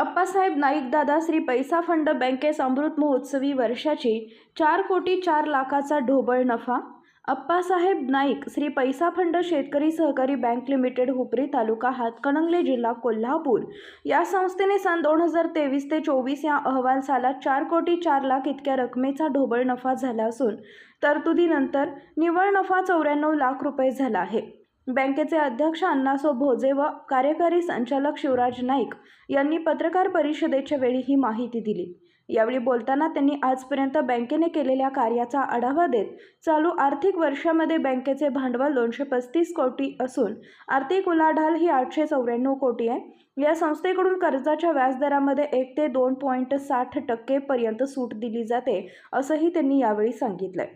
अप्पासाहेब नाईक दादा श्री पैसा फंड बँकेस अमृत महोत्सवी वर्षाची चार कोटी चार लाखाचा ढोबळ नफा अप्पासाहेब नाईक श्री पैसा फंड शेतकरी सहकारी बँक लिमिटेड हुपरी तालुका हातकणंगले जिल्हा कोल्हापूर या संस्थेने सन दोन हजार तेवीस ते चोवीस या अहवाल सालात चार कोटी चार लाख इतक्या रकमेचा ढोबळ नफा झाला असून तरतुदीनंतर निव्वळ नफा चौऱ्याण्णव लाख रुपये झाला आहे. बँकेचे अध्यक्ष अण्णासो भोजे व कार्यकारी संचालक शिवराज नाईक यांनी पत्रकार परिषदेच्या वेळी ही माहिती दिली. यावेळी बोलताना त्यांनी आजपर्यंत बँकेने केलेल्या कार्याचा आढावा देत चालू आर्थिक वर्षामध्ये बँकेचे भांडवल दोनशे पस्तीस कोटी असून आर्थिक उलाढाल ही आठशे चौऱ्याण्णव कोटी आहे. या संस्थेकडून कर्जाच्या व्याजदरामध्ये एक ते दोन पॉईंट साठ टक्केपर्यंत सूट दिली जाते असंही त्यांनी यावेळी सांगितलंय.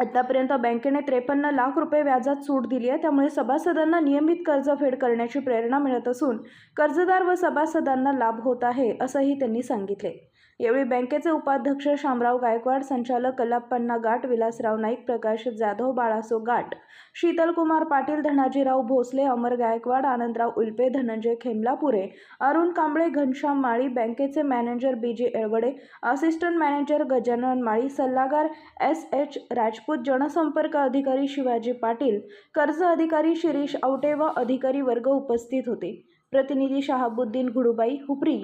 आतापर्यंत बँकेने त्रेपन्न लाख रुपये व्याजात सूट दिली आहे. त्यामुळे सभासदांना नियमित कर्जफेड करण्याची प्रेरणा मिळत असून कर्जदार व सभासदांना लाभ होत आहे असंही त्यांनी सांगितले. यावेळी बँकेचे उपाध्यक्ष शामराव गायकवाड संचालक कल्लाप्पण्णा गाट विलासराव नाईक प्रकाश जाधव बाळासो गाट शीतलकुमार पाटील धनाजीराव भोसले अमर गायकवाड आनंदराव उल्पे धनंजय खेमलापुरे अरुण कांबळे घनश्याम माळी बँकेचे manager B J Elavade assistant manager Gajanan Mali सल्लागार एस एच राजपूत जनसंपर्क अधिकारी शिवाजी पाटील कर्ज अधिकारी शिरीष आवटे व अधिकारी वर्ग उपस्थित होते. प्रतिनिधी शहाबुद्दीन घुडुबाई हुपरी.